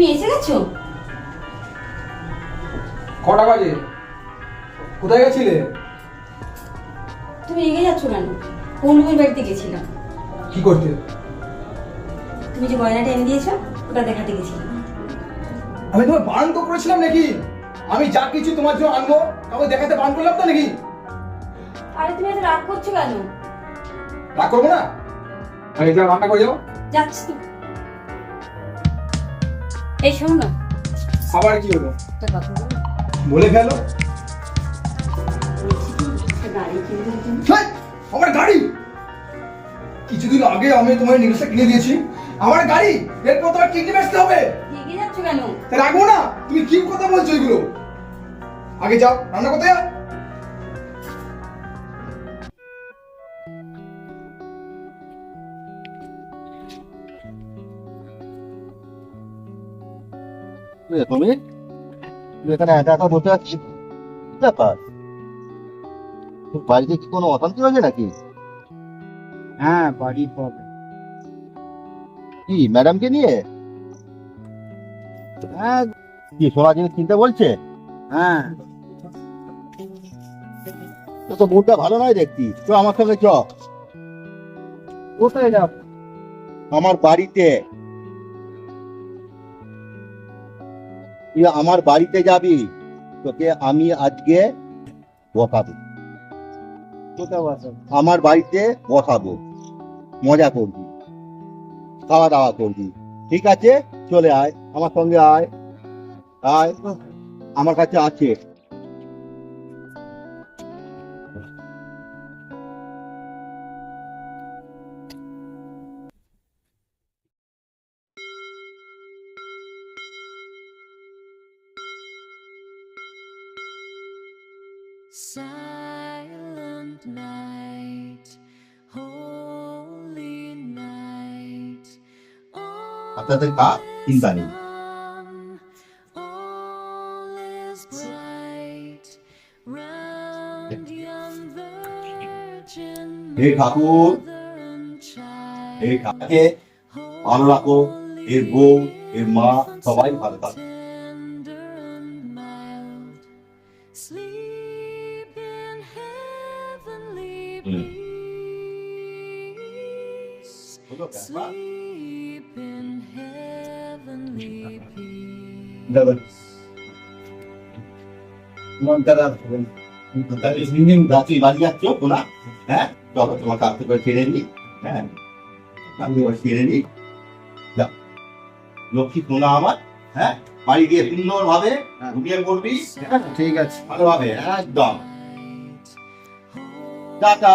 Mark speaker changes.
Speaker 1: তুমি এসে গেছো?
Speaker 2: কটা বাজে? কোথায় গেছিলে?
Speaker 1: তুমি রেগে যাচ্ছ কেন? পৌলুমের বাড়িতে গেছিলাম
Speaker 2: কি করতে?
Speaker 1: তুমি যে গয়নাটা এনে দিয়েছ ওটা দেখাতে গেছিলাম
Speaker 2: আমি তোমার বারণ তো করেছিলাম নাকি? আমি যা কিছু তোমার জন্য আনব কাউকে দেখাতে বারণ করলাম তো নাকি?
Speaker 1: আরে তুমি এত রাগ করছ কেন?
Speaker 2: রাগ করব না? রান্না করে যাও
Speaker 1: যাচ্ছি। তো এই শোনো না।
Speaker 2: আবার কি হলো?
Speaker 1: একটা কথা বলো।
Speaker 2: বলে ফেলো।
Speaker 1: গাড়ি জন্য
Speaker 2: আমার গাড়ি। কিছুদিন আগে আমি তোমার নিউজটা কিনে দিয়েছি। আমার গাড়ি এরপর তোমার কিডনি বেচতে হবে।
Speaker 1: যাচ্ছ কেন?
Speaker 2: রাখব না। তুমি কি কথা বলছো এগুলো? আগে যাও রান্না করতে
Speaker 3: তুমি? এখানে একা একা বসে আছিস? ব্যাপার? তোর বাড়িতে কি কোনো অশান্তি হয়েছে নাকি?
Speaker 4: হ্যাঁ প্রবলেম
Speaker 3: কি ম্যাডামকে নিয়ে?
Speaker 4: হ্যাঁ।
Speaker 3: কি সোনা জিনিস কিনতে বলছে?
Speaker 4: হ্যাঁ।
Speaker 3: তো তো মুডটা ভালো নয় দেখতি। চ আমার সঙ্গে চ।
Speaker 4: কোথায় যাব?
Speaker 3: আমার বাড়িতে। তুই আমার বাড়িতে যাবি তোকে আমি আজকে বসাবো। আমার বাড়িতে বসাবো। মজা করবি খাওয়া দাওয়া করবি। ঠিক আছে? চলে আয় আমার সঙ্গে আয়। আয় আমার কাছে আছে।
Speaker 5: Silent night, holy night.
Speaker 3: আপনাদের কা চিন্তা নেই
Speaker 5: All is bright round young virgin
Speaker 3: হে ঠাকুর. হে ঠাকুরকে ভালো রাখো এর বউ এর মা সবাই ভালো থাকো দাদা,
Speaker 4: মনটা রাত
Speaker 3: দিন রাত্রি বাড়ি যাচ্ছ তোরা হ্যাঁ চলো তোমার কাছ থেকে ছেড়ে নি হ্যাঁ আমি নি লক্ষ্মী সোনা আমার হ্যাঁ বাড়ি গিয়ে সুন্দর ভাবে
Speaker 4: হ্যাঁ।
Speaker 3: ঘুমিয়ে পড়বি
Speaker 4: ঠিক আছে
Speaker 3: ভালোভাবে একদম টাটা।